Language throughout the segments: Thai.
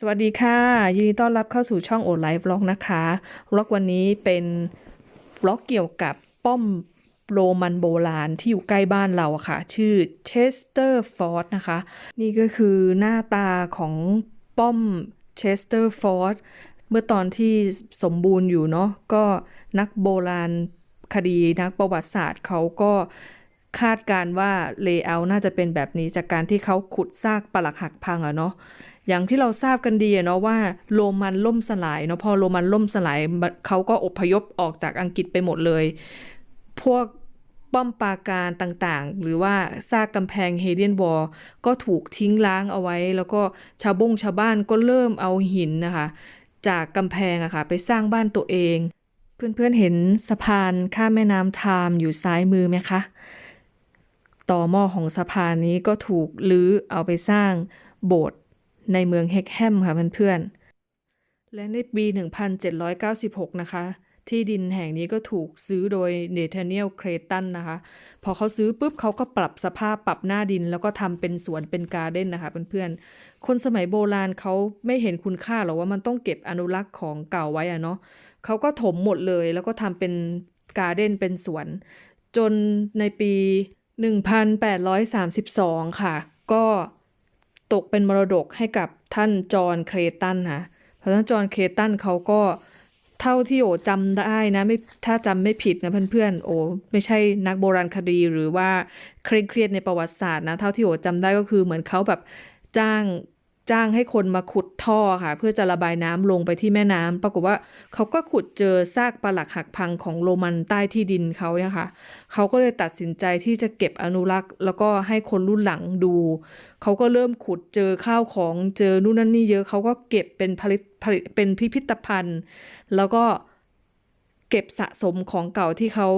สวัสดีค่ะ ยินดีต้อนรับเข้าสู่ช่องโอไลฟ์บล็อกนะคะบล็อกวันนี้เป็นบล็อกเกี่ยวกับป้อมโรมันโบราณที่อยู่ใกล้บ้านเราอะค่ะ ชื่อเชสเตอร์ฟอร์ดนะคะ นี่ก็คือหน้าตาของป้อมเชสเตอร์ฟอร์ดเมื่อตอนที่สมบูรณ์อยู่เนาะก็นักโบราณคดีนักประวัติศาสตร์เขาก็คาดการณ์ว่าเลเยอร์น่าจะเป็นแบบนี้จากการที่เขาขุดซากปรักหักพังอะเนาะ อย่างที่เราทราบกันดีอะเนาะว่าโรมันล่มสลายเนาะพอโรมันล่มสลายเขาก็อพยพออกจากอังกฤษไปหมดเลย พวกป้อมปราการต่างๆ หรือว่าซากกำแพงเฮเดียนวอลก็ถูกทิ้งล้างเอาไว้ แล้วก็ชาวบงชาวบ้านก็เริ่มเอาหินนะคะ จากกำแพงอะค่ะไปสร้างบ้านตัวเอง เพื่อนๆเห็นสะพานข้ามแม่น้ำไทม์อยู่ซ้ายมือไหมคะต่อหม้อของสะพานนี้ก็ถูกลื้อเอาไปสร้างโบสถ์ ในเมืองเฮกแฮมค่ะเพื่อนๆ และในปี 1796 นะคะ ที่ดินแห่งนี้ก็ถูกซื้อโดยเนเธาเนียลเครตันนะคะ พอเขาซื้อปุ๊บเขาก็ปรับสภาพปรับหน้าดิน แล้วก็ทำเป็นสวนเป็นการ์เด้นนะคะเพื่อนๆ คนสมัยโบราณเขาไม่เห็นคุณค่าหรอกว่ามันต้องเก็บอนุรักษ์ของเก่าไว้อะเนาะเขาก็ถมหมดเลยแล้วก็ทำเป็นการ์เด้นเป็นสวน จนในปี 1832 ค่ะ ก็ ตกเป็นมรดกให้กับท่านจอห์นเคลตันค่ะเพราะท่านจอห์นเคลตันเขาก็เท่าที่โอจำได้นะไม่ถ้าจำไม่ผิดนะเพื่อนๆโอไม่ใช่นักโบราณคดีหรือว่าเคร่งเครียดในประวัติศาสตร์นะเท่าที่โอจำได้ก็คือเหมือนเขาแบบจ้าง จ้างให้คนมาขุดท่อค่ะ เพื่อจะระบายน้ำลงไปที่แม่น้ำปรากฏว่าเขาก็ขุดเจอซากปรักหักพังของโรมันใต้ที่ดินเขาเนี่ยค่ะเขาก็เลยตัดสินใจที่จะเก็บอนุรักษ์ แล้วก็ให้คนรุ่นหลังดู เขาก็เริ่มขุดเจอข้าวของเจอนู่นนั่นนี่เยอะเขาก็เก็บเป็นผลิตผลิตเป็นพิพิธภัณฑ์ แล้วก็เก็บสะสมของเก่าที่เขา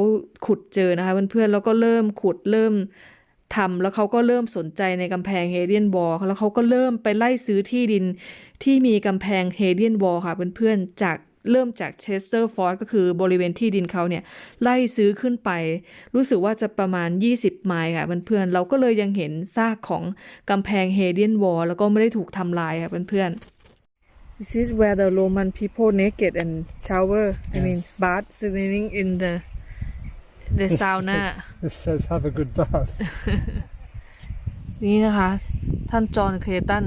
ขุดเจอนะคะเพื่อนๆแล้วก็เริ่มขุดเริ่ม ทำแล้วเขาก็เริ่มสนใจในกำแพงเฮเดียนวอลแล้วเขาก็เริ่มไปไล่ซื้อที่ดินที่มีกำแพงเฮเดียนวอลค่ะเพื่อนๆจากเริ่มจากเชสเตอร์ฟอร์ดก็คือบริเวณที่ดินเขาเนี่ย ไล่ซื้อขึ้นไป รู้สึกว่าจะประมาณ 20 ไมล์ค่ะเพื่อนๆเราก็เลยยังเห็นซากของกำแพงเฮเดียนวอลแล้วก็ไม่ได้ถูกทำลายค่ะเพื่อนๆ This is where the Roman people naked and shower I mean bath swimming in the the This- sauna This says have a good bath. นี่นะคะ ท่านจอห์นเคลตัน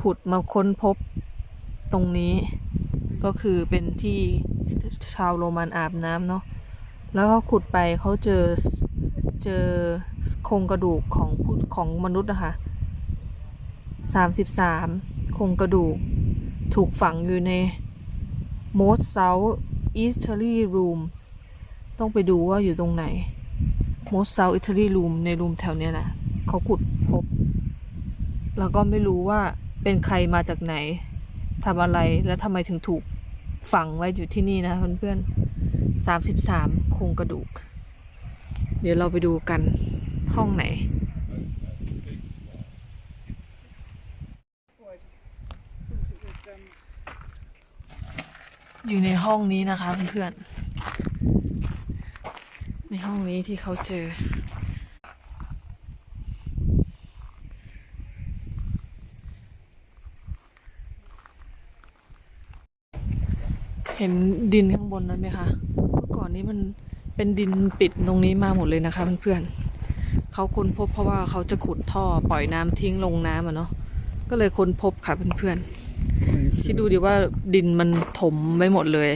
ขุดมาค้นพบตรงนี้ ก็คือเป็นที่ชาวโรมันอาบน้ำเนาะแล้วเขาขุดไปเขาเจอเจอโครงกระดูกของผู้ของมนุษย์นะคะสามสิบสามโครงกระดูก ถูกฝังอยู่ใน most south easterly room ต้องไปดูว่าอยู่ตรงไหน most south easterly room ในรูมแถวเนี้ยนะเขาขุดพบ แล้วก็ไม่รู้ว่าเป็นใครมาจากไหนทำอะไรและทำไมถึงถูกฝังไว้อยู่ที่นี่นะเพื่อนๆสามสิบสามโครงกระดูก เดี๋ยวเราไปดูกันห้องไหน อยู่ในห้องนี้นะคะเพื่อนๆ ในห้องนี้ที่เขาเจอ เห็นดินข้างบนนั้นไหมคะ เมื่อก่อนนี้มันเป็นดินปิดตรงนี้มาหมดเลยนะคะเพื่อนๆเขาค้นพบเพราะว่าเขาจะขุดท่อปล่อยน้ำทิ้งลงน้ำอะเนาะ ก็เลยค้นพบค่ะเพื่อนๆ คิดดูดิว่าดินมันถมไว้หมดเลย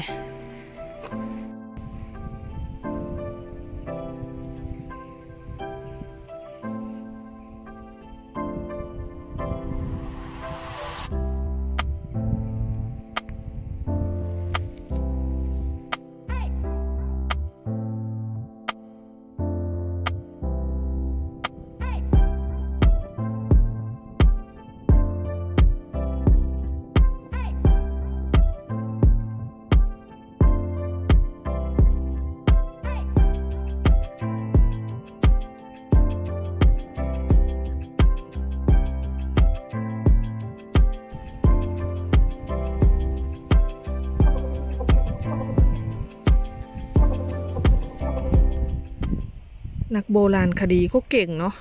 โบราณคดีก็เก่งเนาะ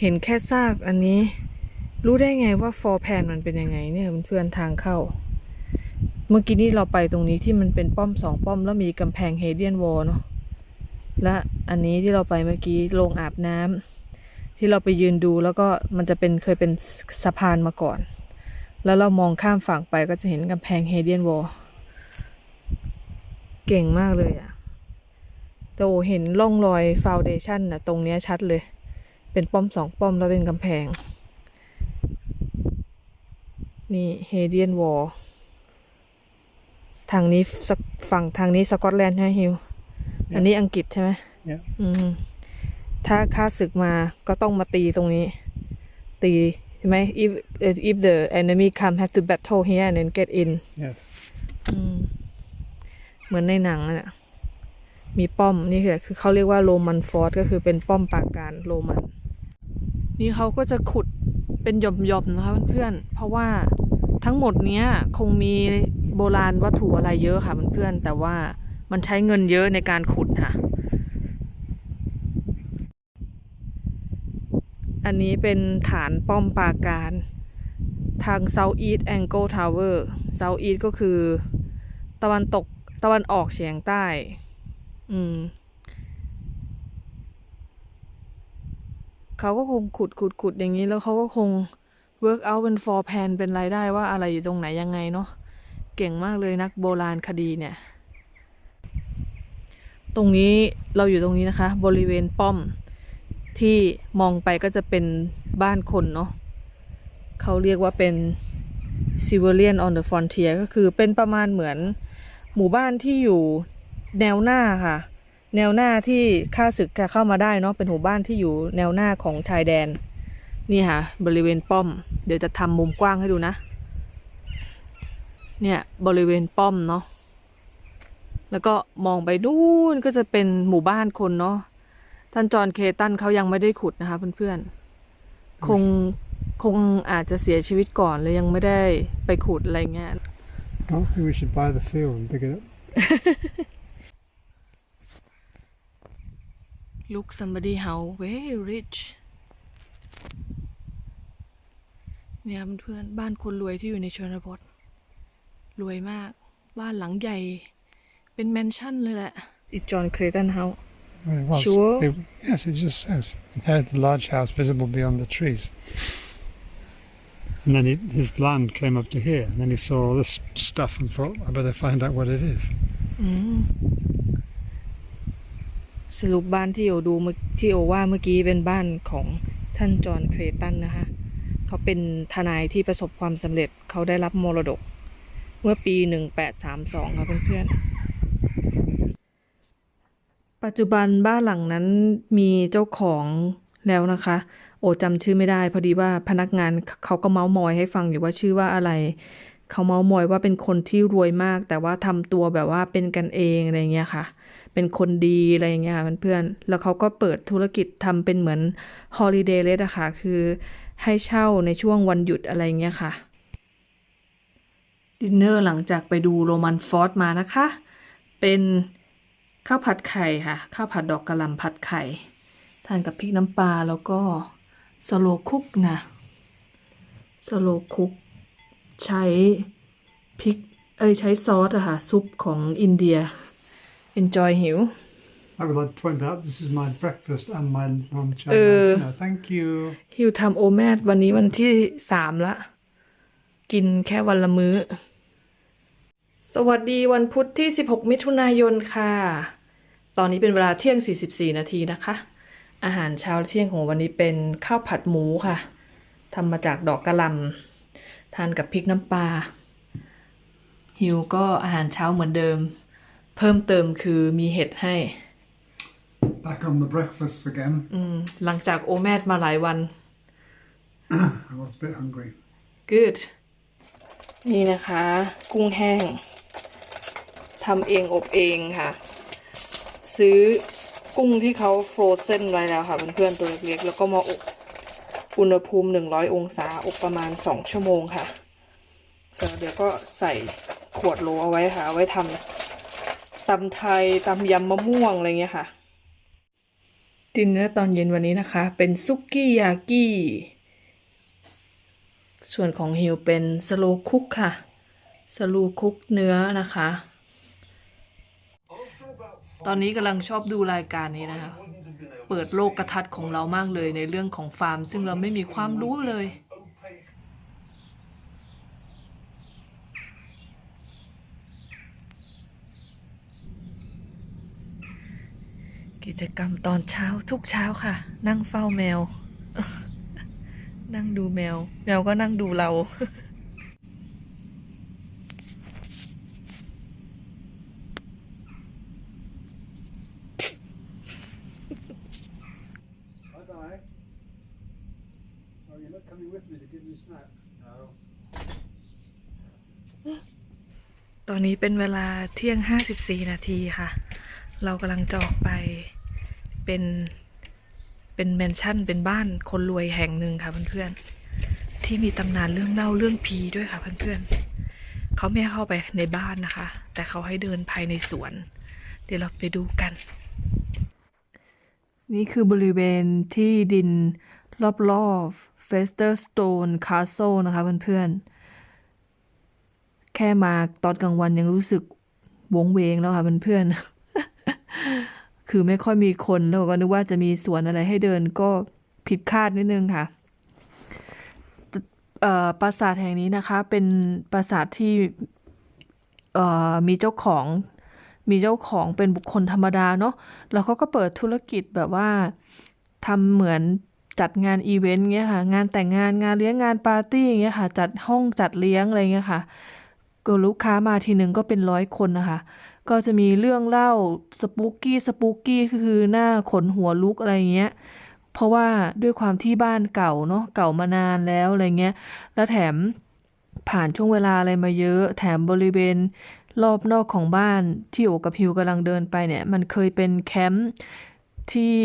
เห็นแค่ซากอันนี้ รู้ได้ไงว่าฟอร์แพนมันเป็นยังไงเนี่ยเพื่อนทางเข้า เมื่อกี้นี้เราไปตรงนี้ที่มันเป็นป้อมสองป้อมแล้วมีกำแพงเฮเดียนวอลเนาะและอันนี้ที่เราไปเมื่อกี้โรงอาบน้ำที่เราไปยืนดูแล้วก็มันจะเป็นเคยเป็นสะพานมาก่อน แล้วเรามองข้ามฝั่งไปก็จะเห็นกำแพงเฮเดียนวอลเก่งมากเลยอะ แต่โอเห็นร่องรอยฟาวเดชันนะตรงเนี้ยชัดเลย เป็นป้อมสองป้อมแล้วเป็นกำแพง นี่เฮเดียนวอลทางนี้สักฝั่งทางนี้สกอตแลนด์ใช่ไหมฮิว อันนี้อังกฤษใช่ไหม Yeah. อืมถ้าค่าศึกมาก็ต้องมาตีตรงนี้ ตีใช่ไหม if if the enemy come have to battle here and then get in Yes. อืมเหมือนในหนังอะน่ะ มีป้อมนี่คือคือเขาเรียกว่าโรมันฟอร์ตก็คือเป็นป้อมปราการโรมัน นี่เขาก็จะขุดเป็นหย่อมๆนะคะเพื่อนๆเพราะว่าทั้งหมดเนี้ยคงมีโบราณวัตถุอะไรเยอะค่ะเพื่อนๆแต่ว่ามันใช้เงินเยอะในการขุดค่ะ อันนี้เป็นฐานป้อมปราการทาง South East Angle Tower South East ก็คือ ตะวันตกตะวันออกเฉียงใต้ อืม เขาก็คงขุดขุดขุดอย่างนี้ แล้วเขาก็คง work out เป็น for plan เป็นรายได้ว่าอะไรอยู่ตรงไหนยังไงเนาะ เก่งมากเลยนักโบราณคดีเนี่ย ตรงนี้เราอยู่ตรงนี้นะคะ บริเวณป้อมที่มองไปก็จะเป็นบ้านคนเนาะเขาเรียกว่าเป็น civilian on the frontier ก็คือเป็นประมาณเหมือนหมู่บ้านที่อยู่ แนวหน้าค่ะ แนวหน้าที่ข้าศึกจะเข้ามาได้เนาะเป็นหมู่บ้านที่อยู่แนวหน้าของชายแดน นี่ค่ะ บริเวณป้อม เดี๋ยวจะทำมุมกว้างให้ดูนะ เนี่ยบริเวณป้อมเนาะแล้วก็มองไปนู่นก็จะเป็นหมู่บ้านคนเนาะท่านจอห์นเคตันเขายังไม่ได้ขุดนะคะเพื่อนๆคงคงอาจจะเสียชีวิตก่อนเลยยังไม่ได้ไปขุดอะไรเงี้ย I don't think we should buy the field and dig it up. Look somebody how very rich เนี่ยเพื่อนๆบ้านคนรวยที่อยู่ในชนบท รวยมาก บ้านหลังใหญ่ เป็นแมนชั่นเลยแหละอีจอห์นเครตันเฮา Well, it was. Sure. It- yes, it just says inherit the large house visible beyond the trees. And then he, his land came up to here, and then he saw all this stuff and thought, I better find out what it is. อืมส รุปบ้านที่โอดูที่โอว่าเมื่อกี้เป็นบ้านของท่านจอห์นเครตันนะคะ เขาเป็นทนายที่ประสบความสำเร็จเขาได้รับมรดก เมื่อปี 1832 ค่ะเพื่อนๆ ปัจจุบันบ้านหลังนั้นมีเจ้าของแล้วนะคะ โอจำชื่อไม่ได้ พอดีว่าพนักงานเขาก็เมาส์มอยให้ฟังอยู่ว่าชื่อว่าอะไร เขาเมาส์มอยว่าเป็นคนที่รวยมาก แต่ว่าทำตัวแบบว่าเป็นกันเองอะไรเงี้ยค่ะ เป็นคนดีอะไรอย่างเงี้ยค่ะเพื่อนๆแล้วเขาก็เปิดธุรกิจทำเป็นเหมือนฮอลิเดย์เลสอะค่ะ คือให้เช่าในช่วงวันหยุดอะไรเงี้ยค่ะ ดินเนอร์หลังจากไปดูโรมันฟอร์ดมานะคะ เป็นข้าวผัดไข่ค่ะ ข้าวผัดดอกกระหล่ำผัดไข่ ทานกับพริกน้ำปลาแล้วก็สโลคุกนะสโลคุกใช้พริก เอ้ยใช้ซอสอะค่ะ ซุปของอินเดีย enjoy หิว I would like to point out this is my breakfast and my lunch and Uh, my dinner. Thank you. ฮิวทำโอแมทวันนี้วันที่สามละ กินแค่วันละมื้อ สวัสดีวันพุธที่ 16 มิถุนายนค่ะ ตอนนี้เป็นเวลาเที่ยง 44 นาทีนะคะ อาหารเช้าเที่ยงของวันนี้เป็นข้าวผัดหมูค่ะทำมาจากดอกกระหล่ำทานกับพริกน้ำปลาฮิวก็อาหารเช้าเหมือนเดิม เพิ่มเติมคือมีเห็ดให้ Back on the breakfasts again. หลังจากโอแมทมาหลายวัน I was a bit hungry. good นี่นะคะ กุ้งแห้งทำเองอบเองค่ะ ซื้อกุ้งที่เขาฟรอเซนไว้แล้วค่ะเพื่อนๆตัวเล็กๆ แล้วก็มาอบอุณหภูมิ 100 องศาอบประมาณ 2 ชั่วโมงค่ะเสร็จแล้วเดี๋ยวก็ใส่ขวดโหลเอาไว้ค่ะเอาไว้ทำ ตำไทยตำยำมะม่วงอะไรเงี้ยค่ะดินเนอร์ตอนเย็นวันนี้นะคะ เป็นซุกี้ยากิส่วนของฮิวเป็นสโลคุกค่ะ สโลคุกเนื้อนะคะ ตอนนี้กำลังชอบดูรายการนี้นะคะ เปิดโลกกระทัดของเรามากเลยในเรื่องของฟาร์ม ซึ่งเราไม่มีความรู้เลย กิจกรรมตอนเช้าทุกเช้าค่ะ นั่งเฝ้าแมว นั่งดูแมว แมวก็นั่งดูเราตอนนี้เป็นเวลาเที่ยง 54 นาทีค่ะ เรากำลังจะออกไป เป็นเป็นแมนชั่นเป็นบ้านคนรวยแห่งหนึ่งค่ะเพื่อนๆที่มีตำนานเรื่องเล่าเรื่องผีด้วยค่ะเพื่อนๆเขาไม่ให้เข้าไปในบ้านนะคะ แต่เขาให้เดินภายในสวน เดี๋ยวเราไปดูกัน นี่คือบริเวณที่ดินรอบๆ Featherstone Castle นะคะเพื่อนๆ แค่มาตอนกลางวันยังรู้สึกวงเวงแล้วค่ะเพื่อนๆ คือไม่ค่อยมีคนแล้วก็นึกว่าจะมีสวนอะไรให้เดินก็ผิดคาดนิดนึงค่ะเอ่อปราสาทแห่งนี้นะคะ เป็นปราสาทที่เอ่อมีเจ้าของมีเจ้าของเป็นบุคคลธรรมดาเนาะแล้วเขาก็เปิดธุรกิจแบบว่าทำเหมือนจัดงานอีเวนต์เงี้ยค่ะ งานแต่งงานงานเลี้ยงงานปาร์ตี้เงี้ยค่ะ จัดห้องจัดเลี้ยงอะไรเงี้ยค่ะก็ลูกค้ามาทีหนึ่งก็เป็นร้อยคนนะคะ ก็จะมีเรื่องเล่าสปูกี้สปูกี้คือหน้าขนหัวลุกอะไรเงี้ยเพราะว่าด้วยความที่บ้านเก่าเนาะเก่ามานานแล้วอะไรเงี้ยแล้วแถมผ่านช่วงเวลาอะไรมาเยอะ แถมบริเวณรอบนอกของบ้านที่โอกับพิวกำลังเดินไปเนี่ยมันเคยเป็นแคมป์ที่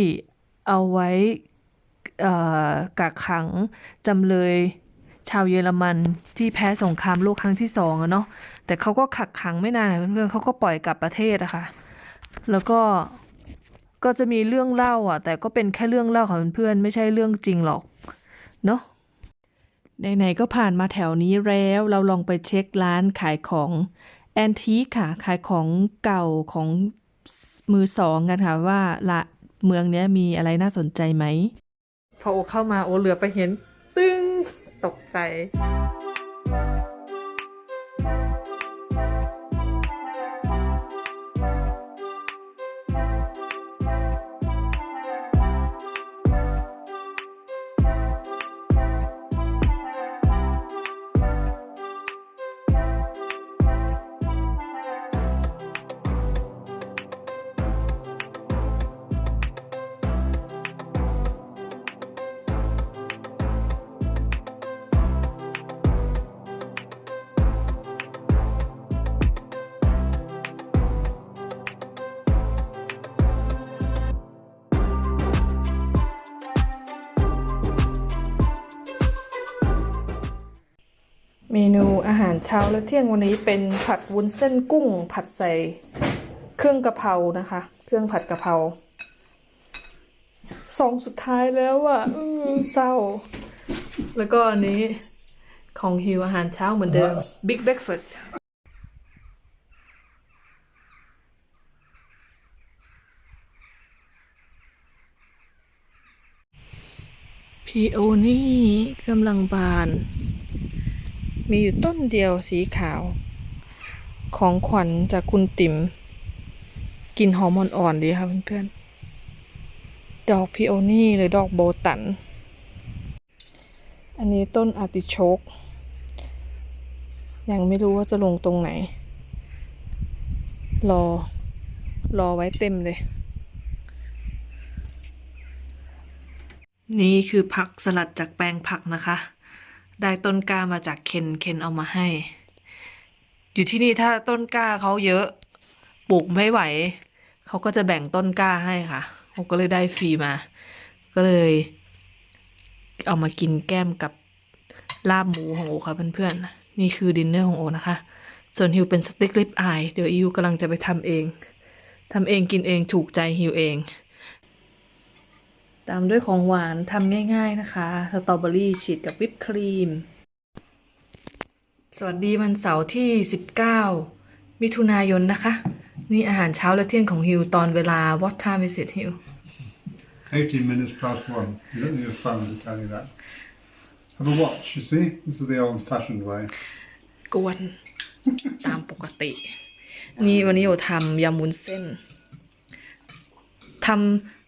เอาไว้กักขังจำเลยชาวเยอรมันที่แพ้สงครามโลกครั้งที่สองอะเนาะ แต่เขาก็ขักขังไม่นานเพื่อนๆเขาก็ปล่อยกลับประเทศอะค่ะ แล้วก็ก็จะมีเรื่องเล่าอะ แต่ก็เป็นแค่เรื่องเล่าของเพื่อนๆไม่ใช่เรื่องจริงหรอกเนาะไหนๆก็ผ่านมาแถวนี้แล้วเราลองไปเช็คร้านขายของแอนทีคค่ะ ขายของเก่าของมือสองกันค่ะว่าละเมืองเนี้ยมีอะไรน่าสนใจไหม พอโอเข้ามาโอเหลือไปเห็น ตึ้งตกใจ นูอาหารเช้าและเที่ยงวันนี้เป็นผัดวุ้นเส้นกุ้ง ผัดใส่เครื่องกะเพรานะคะ เครื่องผัดกะเพราซองสุดท้ายแล้วอะ่ะอืมเศร้า แล้วก็อันนี้ของฮิวอาหารเช้าเหมือนเดิม Big Breakfast พีโอนี่กำลังบาน มีอยู่ต้นเดียวสีขาว ของขวัญจากคุณติ๋มกลิ่นหอมอ่อนๆดีค่ะเพื่อนๆ ดอกพิโอนี่หรือดอกโบตัน อันนี้ต้นอาร์ติโชก ยังไม่รู้ว่าจะลงตรงไหน รอ รอไว้เต็มเลย นี่คือผักสลัดจากแปลงผักนะคะ ได้ต้นกล้ามาจากเคนเคนเอามาให้ อยู่ที่นี่ถ้าต้นกล้าเขาเยอะปลูกไม่ไหว เขาก็จะแบ่งต้นกล้าให้ค่ะผมก็เลยได้ฟรีมา ก็เลย เอามากินแก้มกับลาบหมูของโอค่ะเพื่อนๆนี่คือดินเนอร์ของโอนะคะ ส่วนฮิวเป็นสเต็กลิปอายเดี๋ยวอิวกำลังจะไปทำเองทำเองกินเองถูกใจฮิวเอง ตามด้วยของหวานทำง่ายๆนะคะ สตรอเบอรี่ฉีดกับวิปครีม สวัสดีวันเสาร์ที่ 19 มิถุนายนนะคะ นี่อาหารเช้าและเที่ยงของฮิวตอนเวลา what time is it ฮิว 18 minutes past one. You don't need a phone to tell you that. Have a watch, you see? This is the old fashioned way. กวน ตามปกติ นี่วันนี้โอทำยำวุ้นเส้นทำ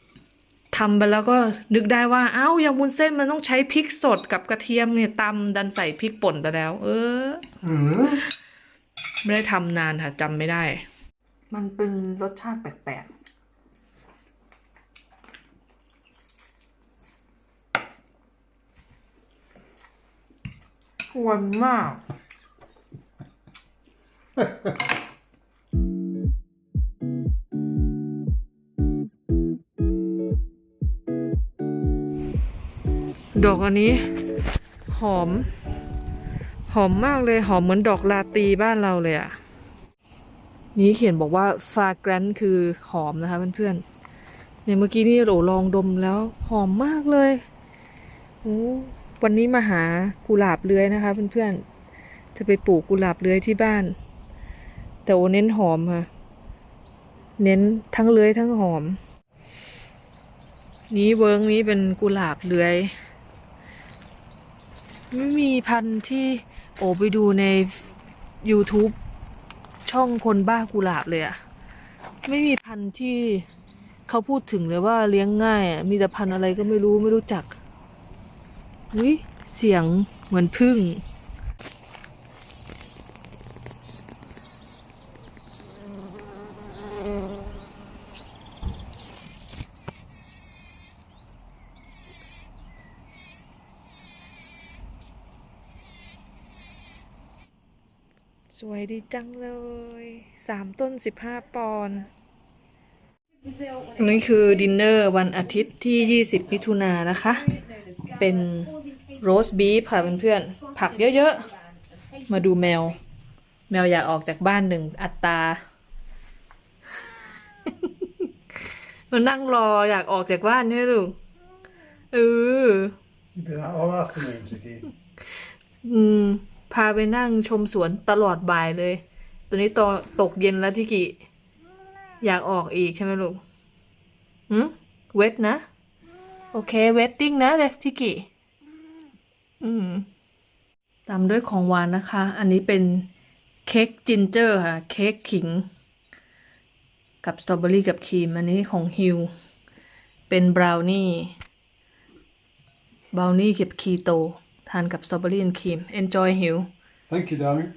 ทำไปแล้วก็นึกได้ว่า เอ้ายำวุ้นเส้นมันต้องใช้พริกสดกับกระเทียมเนี่ยตำดันใส่พริกป่นไปแล้ว เออไม่ได้ทำนานค่ะจำไม่ได้ มันเป็นรสชาติแปลกๆหวานมาก ดอกอันนี้ หอม หอมมากเลยหอมเหมือนดอกลาตีบ้านเราเลยอะนี้เขียนบอกว่าฟาแกรนคือหอมนะคะเพื่อนๆเนี่ยเมื่อกี้นี่โหลลองดมแล้ว หอมมากเลยโอ้วันนี้มาหากุหลาบเลื้อยนะคะเพื่อนๆจะไปปลูกกุหลาบเลื้อยที่บ้าน แต่โอเน้นหอมค่ะเน้นทั้งเลื้อยทั้งหอม นี้เวิร์งนี้เป็นกุหลาบเลื้อย ไม่มีพันธุ์ที่โอไปดูใน YouTube ช่องคนบ้ากุหลาบเลยอะไม่มีพันธุ์ที่เขาพูดถึงเลยว่าเลี้ยงง่ายอะมีแต่พันธุ์อะไรก็ไม่รู้ไม่รู้จักวิเสียงเหมือนพึ่ง จังเลยสามต้นสิบห้าปอนด์อันนี้คือดินเนอร์วันอาทิตย์ที่ 20 มิถุนายนนะคะ เป็นโรสบีฟค่ะเพื่อนๆ ผักเยอะๆ มาดูแมว แมวอยากออกจากบ้านหนึ่งอัตรา มันนั่งรออยากออกจากบ้านใช่ไหมลูกเออ You've been out all afternoon, Tiki. อืม พาไปนั่งชมสวนตลอดบ่ายเลย ตอนนี้ตอตกเย็นแล้วที่กิ อยากออกอีกใช่ไหมลูกหืมเวทนะ โอเค เวทติ้งนะเดฟทิกิ อืม ตามด้วยของหวานนะคะ อันนี้เป็นเค้กจินเจอร์ค่ะ เค้กขิง กับสตรอเบอรี่กับครีม อันนี้ของฮิว เป็นบราวนี่ บราวนี่กับคีโต ทานกับสตรอเบอรี่ครีม enjoy หิว thank you darling.